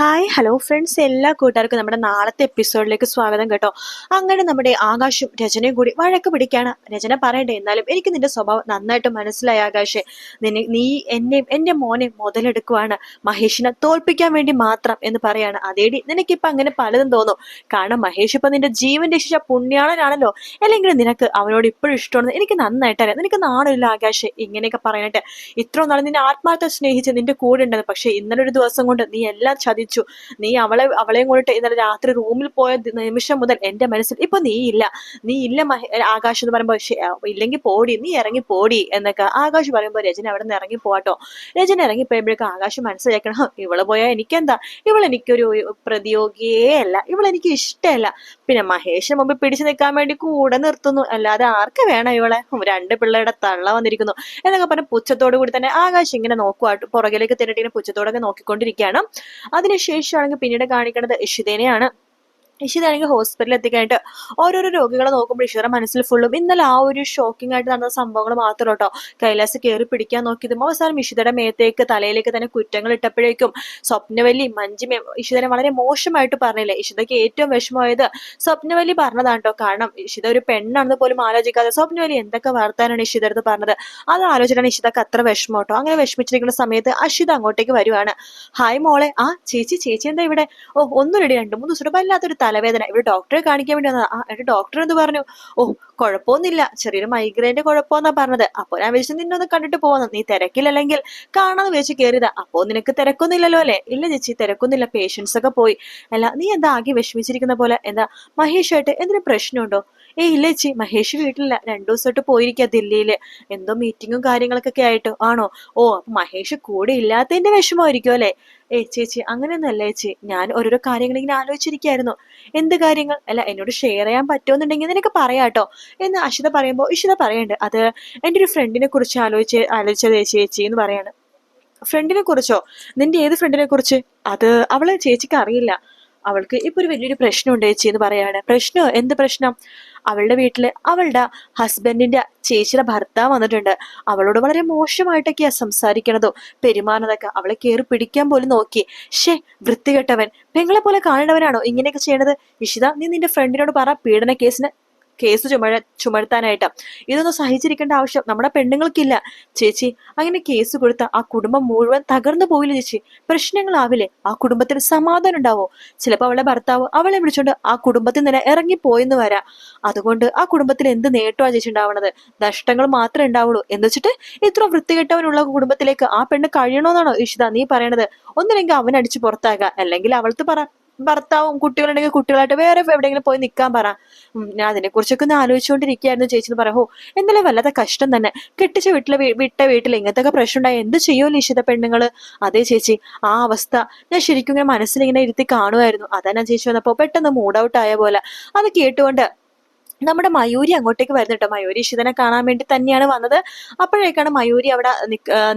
Hi hello friends എല്ലാ കൂട്ടുകാർക്കും നമ്മുടെ നാളത്തെ എപ്പിസോഡിലേക്ക് സ്വാഗതം കേട്ടോ. അങ്ങനെ നമ്മുടെ ആകാശും രചനയും കൂടി വഴക്ക് പിടിക്കാണ്. രചന പറയണ്ടേ എന്നാലും എനിക്ക് നിന്റെ സ്വഭാവം നന്നായിട്ട് മനസ്സിലായി ആകാശെ. നിന്നെ നീ എന്നെയും എന്റെ മോനെ മുതലെടുക്കുവാണ്. മഹേഷിനെ തോൽപ്പിക്കാൻ വേണ്ടി മാത്രം എന്ന് പറയാണ്. അതേടി നിനക്കിപ്പൊ അങ്ങനെ പലതും തോന്നും. കാരണം മഹേഷ് ഇപ്പൊ നിന്റെ ജീവൻ രക്ഷിച്ച പുണ്യാളനാണല്ലോ. അല്ലെങ്കിൽ നിനക്ക് അവനോട് ഇപ്പോഴും ഇഷ്ടമാണെന്ന് എനിക്ക് നന്നായിട്ട് അറിയാം. നിനക്ക് നാണില്ല ആകാശെ ഇങ്ങനെയൊക്കെ പറയാനായിട്ട് ഇത്രയും നാളെ നിന്നെ ആത്മാർത്ഥ സ്നേഹിച്ച് നിന്റെ കൂടെ ഉണ്ടെന്ന്. പക്ഷെ ഇന്നലെ ഒരു ദിവസം കൊണ്ട് നീ എല്ലാം ചതിച്ചു നീ അവളെ അവളെയും കൊണ്ടിട്ട് ഇന്നലെ രാത്രി റൂമിൽ പോയ നിമിഷം മുതൽ എന്റെ മനസ്സിൽ ഇപ്പൊ നീ ഇല്ല. നീ ഇല്ല ആകാശ് എന്ന് പറയുമ്പോൾ "ശ്ശെ, ഇല്ലെങ്കിൽ പോടി നീ ഇറങ്ങി പോടി എന്നൊക്കെ ആകാശ് പറയുമ്പോൾ രചന അവിടെ നിന്ന് ഇറങ്ങി പോവാട്ടോ രചന ഇറങ്ങി പോയപ്പോഴേക്കും ആകാശ് മനസ്സിലാക്കണം "ഹ, ഇവൾ പോയാൽ എനിക്കെന്താ? ഇവൾ എനിക്കൊരു പ്രതിയോഗിയേ അല്ല ഇവൾ എനിക്ക് ഇഷ്ടമല്ല. പിന്നെ മഹേഷിന് മുമ്പ് പിടിച്ചു നിൽക്കാൻ വേണ്ടി കൂടെ നിർത്തുന്നു. അല്ലാതെ ആർക്ക് വേണം ഇവളെ? രണ്ട് പിള്ളേരുടെ തള്ള വന്നിരിക്കുന്നു. എന്നൊക്കെ പറഞ്ഞ പുച്ഛത്തോടു കൂടി തന്നെ ആകാശ് ഇങ്ങനെ നോക്കുവാട്ടോ പുറകിലേക്ക് തിന്നിട്ട് ഇങ്ങനെ പുച്ഛത്തോടൊക്കെ നോക്കിക്കൊണ്ടിരിക്കുകയാണ്. അതിനുശേഷമാണെങ്കിൽ പിന്നീട് കാണിക്കുന്നത് ഇഷിതേനെയാണ്. ഇഷിതാണെങ്കിൽ ഹോസ്പിറ്റലിൽ എത്തിക്കാനായിട്ട് ഓരോരോ രോഗികളെ നോക്കുമ്പോൾ ഇഷിതയുടെ മനസ്സിൽ ഫുള്ളും ഇന്നലെ ആ ഒരു ഷോക്കിംഗ് ആയിട്ട് നടന്ന സംഭവങ്ങൾ മാത്രം കേട്ടോ കൈലാസ് കയറി പിടിക്കാൻ നോക്കിയതും അവസാനം ഇഷിതയുടെ മേത്തേക്ക് തലയിലേക്ക് തന്നെ കുറ്റങ്ങൾ ഇട്ടപ്പോഴേക്കും സ്വപ്നവല്ലി മഞ്ജിമയും ഇഷിതനെ വളരെ മോശമായിട്ട് പറഞ്ഞില്ലേ? ഇഷിതയ്ക്ക് ഏറ്റവും വിഷമമായത് സ്വപ്നവല്ലി പറഞ്ഞതാണ് കേട്ടോ. കാരണം ഇഷിത ഒരു പെണ്ണാണെന്ന് പോലും ആലോചിക്കാതെ സ്വപ്നവല്ലി എന്തൊക്കെ വാർത്താനാണ് ഇഷിത അടുത്ത് പറഞ്ഞത്? അത് ആലോചിച്ചാണ് ഇഷിതക്ക് അത്ര വിഷമം കേട്ടോ. അങ്ങനെ വിഷമിച്ചിരിക്കുന്ന സമയത്ത് അഷിത അങ്ങോട്ടേക്ക് വരുവാണ്. ഹായ് മോളെ. ആ ചേച്ചി ചേച്ചി എന്താ ഇവിടെ? ഓ ഒന്നുമില്ല രണ്ടു മൂന്ന് ദിവസം വല്ലാത്തൊരു തലവേദന. ഇവിടെ ഡോക്ടറെ കാണിക്കാൻ വേണ്ടി വന്നതാ. ആ എന്റെ ഡോക്ടർ എന്ത് പറഞ്ഞു? ഓ കുഴപ്പമൊന്നുമില്ല. ചെറിയൊരു മൈഗ്രൈന്റെ കുഴപ്പമെന്നാ പറഞ്ഞത്. അപ്പോൾ ഞാൻ വിളിച്ച് നിന്നൊന്ന് കണ്ടിട്ട് പോകുന്നു നീ തിരക്കില്ലല്ലെങ്കിൽ കാണാന്ന് വിളിച്ച് കയറിയതാ അപ്പോൾ നിനക്ക് തിരക്കൊന്നുമില്ലല്ലോ അല്ലേ? ഇല്ല ചേച്ചി തിരക്കൊന്നുമില്ല. പേഷ്യൻസ് ഒക്കെ പോയി. അല്ല നീ എന്താ ആകെ വിഷമിച്ചിരിക്കുന്ന പോലെ? എന്താ മഹേഷായിട്ട് എന്തിനു പ്രശ്നമുണ്ടോ? ഏ ഇല്ല ചേച്ചി. മഹേഷ് വീട്ടിലില്ല. രണ്ടു ദിവസമായിട്ട് പോയിരിക്കുക ദില്ലിയിൽ എന്തോ മീറ്റിങ്ങും കാര്യങ്ങളൊക്കെ ആയിട്ട്. ആണോ? ഓ അപ്പൊ മഹേഷ് കൂടെ ഇല്ലാത്തതിന്റെ വിഷമമായിരിക്കും അല്ലേ? ഏ ചേച്ചി അങ്ങനെയൊന്നുമല്ല ചേച്ചി. ഞാൻ ഓരോരോ കാര്യങ്ങൾ ഇങ്ങനെ ആലോചിച്ചിരിക്കായിരുന്നു. എന്ത് കാര്യങ്ങൾ? അല്ല എന്നോട് ഷെയർ ചെയ്യാൻ പറ്റുമെന്നുണ്ടെങ്കിൽ നിനക്ക് പറയാട്ടോ. എന്ന് അഷിത പറയുമ്പോൾ ഇഷിത പറയണ്ട് അത് എന്റെ ഒരു ഫ്രണ്ടിനെ കുറിച്ച് ആലോചിച്ച് ആലോചിച്ചത് ചേച്ചി എന്ന് പറയാണ്. ഫ്രണ്ടിനെ കുറിച്ചോ? നിന്റെ ഏത് ഫ്രണ്ടിനെ കുറിച്ച്? അത് അവളെ ചേച്ചിക്ക് അറിയില്ല. അവൾക്ക് ഇപ്പൊ ഒരു വലിയൊരു പ്രശ്നമുണ്ട് ചേച്ചി എന്ന് പറയാണ്. പ്രശ്നോ? എന്ത് പ്രശ്നം? അവളുടെ വീട്ടിൽ അവളുടെ ഹസ്ബൻഡിന്റെ ചേച്ചിയുടെ ഭർത്താവ് വന്നിട്ടുണ്ട്. അവളോട് വളരെ മോശമായിട്ടൊക്കെയാ സംസാരിക്കണതോ. പെരുമാറുന്നതൊക്കെ അവളെ കയറി പിടിക്കാൻ പോലും നോക്കി. ഷേ വൃത്തികെട്ടവൻ. പെങ്ങളെ പോലെ കാണേണ്ടവനാണോ ഇങ്ങനെയൊക്കെ ചെയ്യണത്? ഇഷിത നീ നിന്റെ ഫ്രണ്ടിനോട് പറ. പീഡന കേസിന് കേസ് ചുമഴ ചുമർത്താനായിട്ട്. ഇതൊന്നും സഹിച്ചിരിക്കേണ്ട ആവശ്യം നമ്മുടെ പെണ്ണുങ്ങൾക്കില്ല. ചേച്ചി അങ്ങനെ കേസ് കൊടുത്ത ആ കുടുംബം മുഴുവൻ തകർന്നു പോയില്ല ചേച്ചി? പ്രശ്നങ്ങളാവില്ലേ? ആ കുടുംബത്തിൽ സമാധാനം ഉണ്ടാവോ? ചിലപ്പോൾ അവളെ ഭർത്താവ് അവളെ വിളിച്ചോണ്ട് ആ കുടുംബത്തിൽ നിന്ന് ഇറങ്ങിപ്പോയെന്ന് വരാം. അതുകൊണ്ട് ആ കുടുംബത്തിൽ എന്ത് നേട്ടമാണ് ചേച്ചി ഉണ്ടാവണത്? നഷ്ടങ്ങൾ മാത്രമേ ഉണ്ടാവുള്ളൂ. എന്ന് വെച്ചിട്ട് ഇത്ര വൃത്തികെട്ടവനുള്ള കുടുംബത്തിലേക്ക് ആ പെണ്ണ് കഴിയണമെന്നാണോ ഇഷിത നീ പറയണത്? ഒന്നില്ലെങ്കിൽ അവൻ അടിച്ച് പുറത്താകാം. അല്ലെങ്കിൽ അവൾക്ക് പറ ഭർത്താവും കുട്ടികളുണ്ടെങ്കിൽ കുട്ടികളായിട്ട് വേറെ എവിടെയെങ്കിലും പോയി നിൽക്കാൻ പറ. ഞാൻ അതിനെ കുറിച്ചൊക്കെ ഒന്ന് ആലോചിച്ചുകൊണ്ടിരിക്കുകയായിരുന്നു. ചേച്ചി എന്ന് പറയാം എന്നാലും വല്ലാത്ത കഷ്ടം തന്നെ. കെട്ടിച്ച വീട്ടിലെ വിട്ട വീട്ടിൽ ഇങ്ങനത്തെ പ്രശ്നം ഉണ്ടായി എന്ത് ചെയ്യുമോ നിശ്ചിത പെണ്ണുങ്ങൾ അതേ ചേച്ചി ആ അവസ്ഥ ഞാൻ ശരിക്കും ഇങ്ങനെ മനസ്സിലിങ്ങനെ ഇരുത്തി കാണുമായിരുന്നു. അതാ ഞാൻ ചേച്ചി വന്നപ്പോ പെട്ടെന്ന് മൂഡ് ഔട്ട് ആയ പോലെ. അത് കേട്ടുകൊണ്ട് നമ്മുടെ മയൂരി അങ്ങോട്ടേക്ക് വരുന്നുട്ടോ മയൂരി ഇഷിതനെ കാണാൻ വേണ്ടി തന്നെയാണ് വന്നത്. അപ്പോഴേക്കാണ് മയൂരി അവിടെ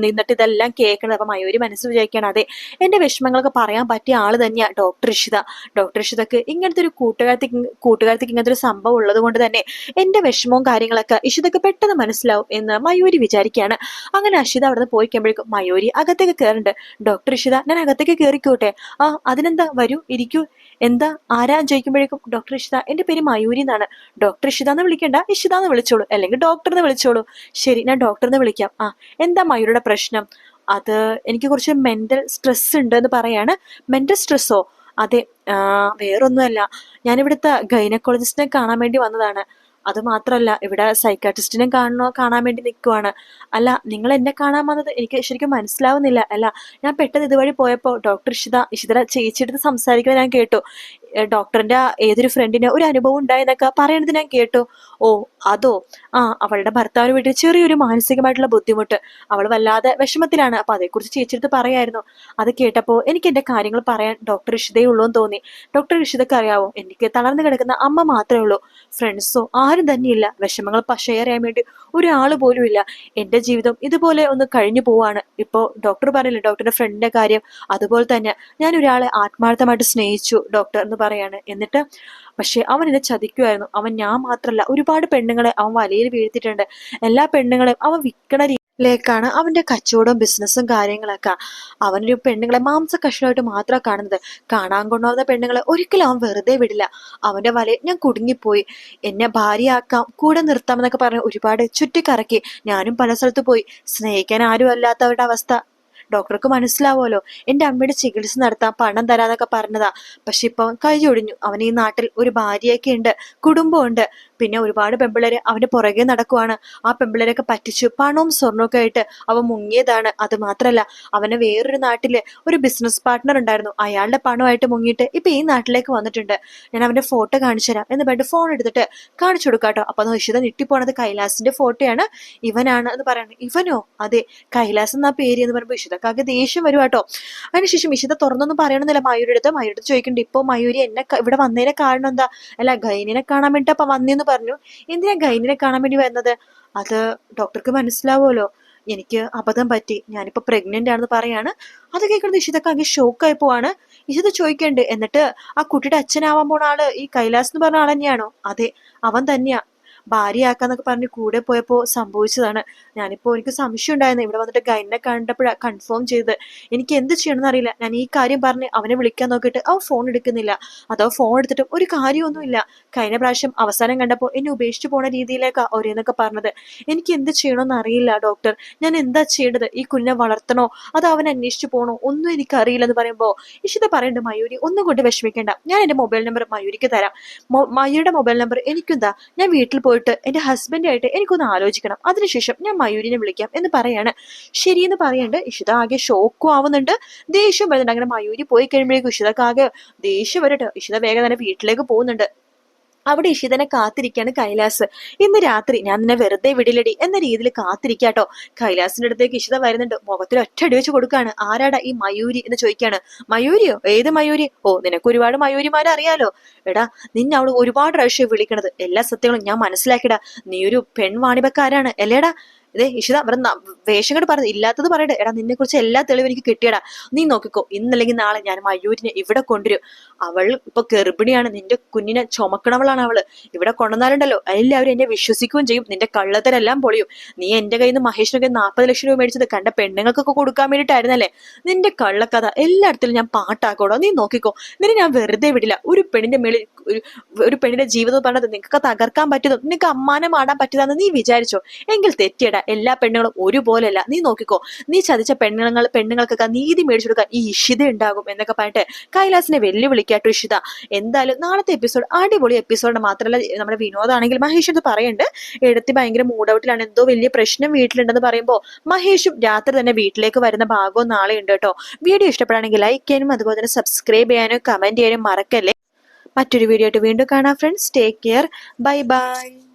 നിന്നിട്ട് ഇതെല്ലാം കേൾക്കണത് അപ്പൊ മയൂരി മനസ്സ് വിചാരിക്കുകയാണ് അതെ എന്റെ വിഷമങ്ങളൊക്കെ പറയാൻ പറ്റിയ ആൾ തന്നെയാ ഡോക്ടർ ഇഷിത. ഡോക്ടർ ഇഷിതക്ക് ഇങ്ങനത്തെ ഒരു കൂട്ടുകാരത്തേക്ക് കൂട്ടുകാരത്തേക്ക് ഇങ്ങനത്തെ ഒരു സംഭവം ഉള്ളത് കൊണ്ട് തന്നെ എന്റെ വിഷമവും കാര്യങ്ങളൊക്കെ ഇഷിതക്ക് പെട്ടെന്ന് മനസ്സിലാവും എന്ന് മയൂരി വിചാരിക്കുകയാണ്. അങ്ങനെ അഷിത അവിടെ നിന്ന് പോയി കഴിയുമ്പോഴേക്കും മയൂരി അകത്തേക്ക് കയറുന്നുണ്ട്. ഡോക്ടർ ഇഷിത ഞാൻ അകത്തേക്ക് കയറിക്കോട്ടെ? ആ അതിനെന്താ? വരൂ ഇരിക്കൂ. എന്താ? ആരാ ചോദിക്കുമ്പോഴേക്കും ഡോക്ടർ ഇഷിത എന്റെ പേര് മയൂരി എന്നാണ്. ഡോക്ടർ ഇഷിത എന്ന് വിളിക്കണ്ട. ഇഷിത എന്ന് വിളിച്ചോളൂ. അല്ലെങ്കിൽ ഡോക്ടർ എന്ന് വിളിച്ചോളൂ. ശരി ഞാൻ ഡോക്ടർ എന്ന് വിളിക്കാം. ആ എന്താ മയൂരിയുടെ പ്രശ്നം? അത് എനിക്ക് കുറച്ച് മെന്റൽ സ്ട്രെസ് ഉണ്ട് എന്ന് പറയാണ് മെന്റൽ സ്ട്രെസ്സോ അതെ വേറൊന്നുമല്ല. ഞാനിവിടുത്തെ ഗൈനക്കോളജിസ്റ്റിനെ കാണാൻ വേണ്ടി വന്നതാണ്. അത് മാത്രമല്ല ഇവിടെ സൈക്കാട്രിസ്റ്റിനെ കാണണോ കാണാൻ വേണ്ടി നിൽക്കുവാണ് അല്ല നിങ്ങൾ എന്നെ കാണാൻ വന്നത് എനിക്ക് ശരിക്കും മനസ്സിലാവുന്നില്ല. അല്ല ഞാൻ പെട്ടെന്ന് ഇതുവഴി പോയപ്പോൾ ഡോക്ടർ ഇഷിത ഇഷിതര ചേച്ചിയെടുത്ത് സംസാരിക്കുന്നത് ഞാൻ കേട്ടു. ഡോക്ടറിന്റെ ഏതൊരു ഫ്രണ്ടിന് ഒരു അനുഭവം ഉണ്ടായെന്നൊക്കെ പറയണത് ഞാൻ കേട്ടു. ഓ അതോ? ആ അവളുടെ ഭർത്താവിന് വീട്ടിൽ ചെറിയൊരു മാനസികമായിട്ടുള്ള ബുദ്ധിമുട്ട്. അവൾ വല്ലാതെ വിഷമത്തിലാണ്. അപ്പൊ അതേക്കുറിച്ച് ചേച്ചിയെടുത്ത് പറയായിരുന്നു. അത് കേട്ടപ്പോൾ എനിക്ക് എന്റെ കാര്യങ്ങൾ പറയാൻ ഡോക്ടർ ഇഷിതേ ഉള്ളൂ എന്ന് തോന്നി. ഡോക്ടർ ഇഷിതക്ക് അറിയാവോ? എനിക്ക് തളർന്നു കിടക്കുന്ന അമ്മ മാത്രമേ ഉള്ളൂ. ഫ്രണ്ട്സോ ആരും തന്നെയില്ല. വിഷമങ്ങൾ ഷെയർ ചെയ്യാൻ വേണ്ടി ഒരാൾ പോലും ഇല്ല. എന്റെ ജീവിതം ഇതുപോലെ ഒന്ന് കഴിഞ്ഞു പോവാണ്. ഇപ്പോ ഡോക്ടർ പറഞ്ഞില്ലേ ഡോക്ടറുടെ ഫ്രണ്ടിന്റെ കാര്യം. അതുപോലെ തന്നെ ഞാൻ ഒരാളെ ആത്മാർത്ഥമായിട്ട് സ്നേഹിച്ചു. ഡോക്ടർ എന്ന് പറയാണ്. എന്നിട്ട് പക്ഷെ അവൻ എന്നെ ചതിക്കുമായിരുന്നു അവൻ ഞാൻ മാത്രമല്ല ഒരുപാട് പെണ്ണുങ്ങളെ അവൻ വലയിൽ വീഴ്ത്തിയിട്ടുണ്ട്. എല്ലാ പെണ്ണുങ്ങളെയും അവൻ വിൽക്കണ ലേക്കാണ് അവന്റെ കച്ചവടവും ബിസിനസ്സും കാര്യങ്ങളൊക്കെ. അവനൊരു പെണ്ണുങ്ങളെ മാംസ കഷ്ണമായിട്ട് മാത്രമാണ് കാണുന്നത്. കാണാൻ കൊണ്ടുവന്ന പെണ്ണുങ്ങളെ ഒരിക്കലും അവൻ വെറുതെ വിടില്ല. അവന്റെ വലയിൽ ഞാൻ കുടുങ്ങിപ്പോയി. എന്നെ ഭാര്യയാക്കാം കൂടെ നിർത്താമെന്നൊക്കെ പറഞ്ഞ് ഒരുപാട് ചുറ്റിക്കറക്കി ഞാനും പല സ്ഥലത്ത് പോയി. സ്നേഹിക്കാൻ ആരും അല്ലാത്തവരുടെ അവസ്ഥ. ഡോക്ടർക്ക് മനസ്സിലാവുമല്ലോ. എന്റെ അമ്മയുടെ ചികിത്സ നടത്താൻ പണം തരാന്നൊക്കെ പറഞ്ഞതാ. പക്ഷെ ഇപ്പൊ കൈ ഒടിഞ്ഞു. അവൻ ഈ നാട്ടിൽ ഒരു ഭാര്യയൊക്കെ ഉണ്ട്. കുടുംബമുണ്ട് പിന്നെ ഒരുപാട് പെമ്പിളര് അവന്റെ പുറകെ നടക്കുവാണ്. ആ പെമ്പിള്ളേരൊക്കെ പറ്റിച്ചു. പണവും സ്വർണമൊക്കെ ആയിട്ട് അവ മുങ്ങിയതാണ്. അത് മാത്രല്ല അവന് വേറൊരു നാട്ടിൽ ഒരു ബിസിനസ് പാർട്ട്ണർ ഉണ്ടായിരുന്നു. അയാളുടെ പണമായിട്ട് മുങ്ങിയിട്ട് ഇപ്പൊ ഈ നാട്ടിലേക്ക് വന്നിട്ടുണ്ട്. ഞാൻ അവന്റെ ഫോട്ടോ കാണിച്ചു തരാം എന്ന് പറഞ്ഞിട്ട് ഫോൺ എടുത്തിട്ട് കാണിച്ചു കൊടുക്കാട്ടോ അപ്പൊ നിഷിത ഞെട്ടിപ്പോണത് കൈലാസിന്റെ ഫോട്ടോയാണ് ഇവനാണ് എന്ന് പറയുന്നത്. ഇവനോ? അതെ കൈലാസ് എന്നാ പേര് എന്ന് പറയുമ്പോൾ ഇഷിതക്കാക്ക് ദേഷ്യം വരുവാട്ടോ അതിനുശേഷം ഇഷിത തുറന്നൊന്നും പറയണമെന്നില്ല മയൂരി അടുത്ത് മയൂരി അടുത്ത് ചോദിക്കുന്നുണ്ട് ഇപ്പൊ മയൂരി എന്നെ ഇവിടെ വന്നതിനെ കാരണം എന്താ? അല്ല ഗൈനിനെ കാണാൻ വേണ്ടി അപ്പൊ വന്നെന്ന് പറഞ്ഞു എന്തിനാ ഗൈനിനെ കാണാൻ വേണ്ടി വരുന്നത്? അത് ഡോക്ടർക്ക് മനസ്സിലാവുമല്ലോ. എനിക്ക് അബദ്ധം പറ്റി. ഞാനിപ്പോ പ്രഗ്നന്റ് ആണെന്ന് പറയാണ്. അത് കേൾക്കുന്നത് ഇഷിതക്ക് ആകെ ഷോക്കായി പോവാണ്. ഇഷിത ചോദിക്കണ്ട്. എന്നിട്ട് ആ കുട്ടിയുടെ അച്ഛനാവാൻ പോണ ആൾ ഈ കൈലാസ് എന്ന് പറഞ്ഞ ആൾ തന്നെയാണോ? അതെ അവൻ തന്നെയാ. ഭാര്യയാക്കാന്നൊക്കെ പറഞ്ഞ് കൂടെ പോയപ്പോൾ സംഭവിച്ചതാണ്. ഞാനിപ്പോൾ എനിക്ക് സംശയം ഉണ്ടായിരുന്നു ഇവിടെ വന്നിട്ട് ഗൈനെ കണ്ടപ്പോഴാണ് കൺഫേം ചെയ്ത് എനിക്ക് എന്ത് ചെയ്യണമെന്ന് അറിയില്ല. ഞാൻ ഈ കാര്യം പറഞ്ഞ് അവനെ വിളിക്കാൻ നോക്കിയിട്ട് അവൻ ഫോൺ എടുക്കുന്നില്ല. അതോ ഫോൺ എടുത്തിട്ടും ഒരു കാര്യമൊന്നുമില്ല കഴിഞ്ഞ പ്രാവശ്യം അവസാനം കണ്ടപ്പോൾ എന്നെ ഉപേക്ഷിച്ചു പോണ രീതിയിലേക്കാണ് ഒരേന്നൊക്കെ പറഞ്ഞത്. എനിക്ക് എന്ത് ചെയ്യണമെന്ന് അറിയില്ല ഡോക്ടർ ഞാൻ എന്താ ചെയ്യേണ്ടത്? ഈ കുഞ്ഞിനെ വളർത്തണോ? അത് അവൻ അന്വേഷിച്ചു പോണോ? ഒന്നും എനിക്ക് അറിയില്ല എന്ന് പറയുമ്പോൾ ഇഷിത പറയണ്ട മയൂരി ഒന്നും കൊണ്ട് വിഷമിക്കേണ്ട. ഞാൻ എന്റെ മൊബൈൽ നമ്പർ മയൂരിക്ക് തരാം. മയൂരിയുടെ മൊബൈൽ നമ്പർ എനിക്കെന്താ ഞാൻ വീട്ടിൽ പോയിട്ട് എന്റെ ഹസ്ബൻഡായിട്ട് എനിക്കൊന്ന് ആലോചിക്കണം. അതിനുശേഷം ഞാൻ മയൂരിനെ വിളിക്കാം എന്ന് പറയാണ്. ശരിയെന്ന് പറയണ്ട്. ഇഷിത ആകെ ഷോക്കും ആവുന്നുണ്ട്. ദേഷ്യം വരുന്നുണ്ട്. അങ്ങനെ മയൂരി പോയി കഴിയുമ്പോഴേക്കും ഇഷിതക്കാകെ ദേഷ്യം വരട്ടെ. ഇഷിത വേഗം തന്നെ വീട്ടിലേക്ക് പോകുന്നുണ്ട്. അവിടെ ഇഷിതനെ കാത്തിരിക്കാണ് കൈലാസ്. ഇന്ന് രാത്രി ഞാൻ നിന്നെ വെറുതെ വിടില്ലടി എന്ന രീതിയിൽ കാത്തിരിക്കാട്ടോ കൈലാസിന്റെ അടുത്തേക്ക് ഇഷിത വരുന്നുണ്ട്. മുഖത്തിൽ ഒറ്റടി വെച്ച് കൊടുക്കാണ്. ആരാടാ ഈ മയൂരി എന്ന് ചോദിക്കാണ്. മയൂരിയോ? ഏത് മയൂരി? ഓ നിനക്ക് ഒരുപാട് മയൂരിമാരെ അറിയാലോ. എടാ നിന്നെ അവൾ ഒരുപാട് പ്രാവശ്യം വിളിക്കണത്. എല്ലാ സത്യങ്ങളും ഞാൻ മനസ്സിലാക്കിടാ നീ ഒരു പെൺവാണിഭക്കാരാണ് അല്ലേടാ? ഇതേ ഇഷിത അവിടെ ന- വേഷം കണ്ട് പറഞ്ഞു ഇല്ലാത്തത് പറയട്ടെ. എടാ നിന്നെ കുറിച്ച് എല്ലാ തെളിവും എനിക്ക് കിട്ടിയടാ. നീ നോക്കിക്കോ ഇന്നല്ലെങ്കിൽ നാളെ ഞാൻ മയൂരിനെ ഇവിടെ കൊണ്ടുവരും. അവൾ ഇപ്പൊ ഗർഭിണിയാണ്. നിന്റെ കുഞ്ഞിനെ ചുമക്കണവളാണ് അവൾ. ഇവിടെ കൊണ്ടുവന്നാലുണ്ടല്ലോ. എല്ലാവരും എന്നെ വിശ്വസിക്കുകയും ചെയ്യും. നിന്റെ കള്ളത്തരെല്ലാം പൊളിയും. നീ എന്റെ കയ്യിൽ നിന്ന് മഹേഷിനൊക്കെ നാൽപ്പത് ലക്ഷം രൂപ മേടിച്ചത് കണ്ട പെണ്ണുങ്ങൾക്കൊക്കെ കൊടുക്കാൻ വേണ്ടിയിട്ടായിരുന്നല്ലേ? നിന്റെ കള്ളക്കഥ എല്ലായിടത്തിലും ഞാൻ പാട്ടാക്കോടോ. നീ നോക്കിക്കോ നിന്നെ ഞാൻ വെറുതെ വിടില്ല. ഒരു പെണ്ണിന്റെ മേളിൽ ഒരു പെണ്ണിന്റെ ജീവിതം പറഞ്ഞത് നിങ്ങൾക്ക് തകർക്കാൻ പറ്റുന്നു നിനക്ക് അമ്മാനം ആടാൻ പറ്റുന്നതെന്ന് നീ വിചാരിച്ചോ? എങ്കിൽ തെറ്റിയടാ. എല്ലാ പെണ്ണുങ്ങളും ഒരുപോലെയല്ല. നീ നോക്കിക്കോ നീ ചതിച്ച പെണ്ണുങ്ങൾ പെണ്ണുങ്ങൾക്കൊക്കെ നീതി മേടിച്ചു കൊടുക്കാൻ ഈ ഇഷിത ഉണ്ടാകും എന്നൊക്കെ പറഞ്ഞിട്ട് കൈലാസിനെ വെല്ലുവിളിക്കാട്ടോ ഇഷിത. എന്തായാലും നാളത്തെ എപ്പിസോഡ് അടിപൊളി എപ്പിസോഡ് മാത്രമല്ല നമ്മുടെ വിനോദാണെങ്കിൽ മഹേഷ് ഇത് പറയുന്നുണ്ട് എടുത്തി ഭയങ്കര മൂഡൌട്ടിലാണ് എന്തോ വലിയ പ്രശ്നം വീട്ടിലുണ്ടെന്ന് പറയുമ്പോൾ മഹേഷും രാത്രി തന്നെ വീട്ടിലേക്ക് വരുന്ന ഭാഗവും നാളെ ഉണ്ട് കേട്ടോ. വീഡിയോ ഇഷ്ടപ്പെടുകയാണെങ്കിൽ ലൈക്ക് ചെയ്യാനും അതുപോലെ തന്നെ സബ്സ്ക്രൈബ് ചെയ്യാനും കമന്റ് ചെയ്യാനും മറക്കല്ലേ? മറ്റൊരു വീഡിയോ ആയിട്ട് വീണ്ടും കാണാം friends take care bye bye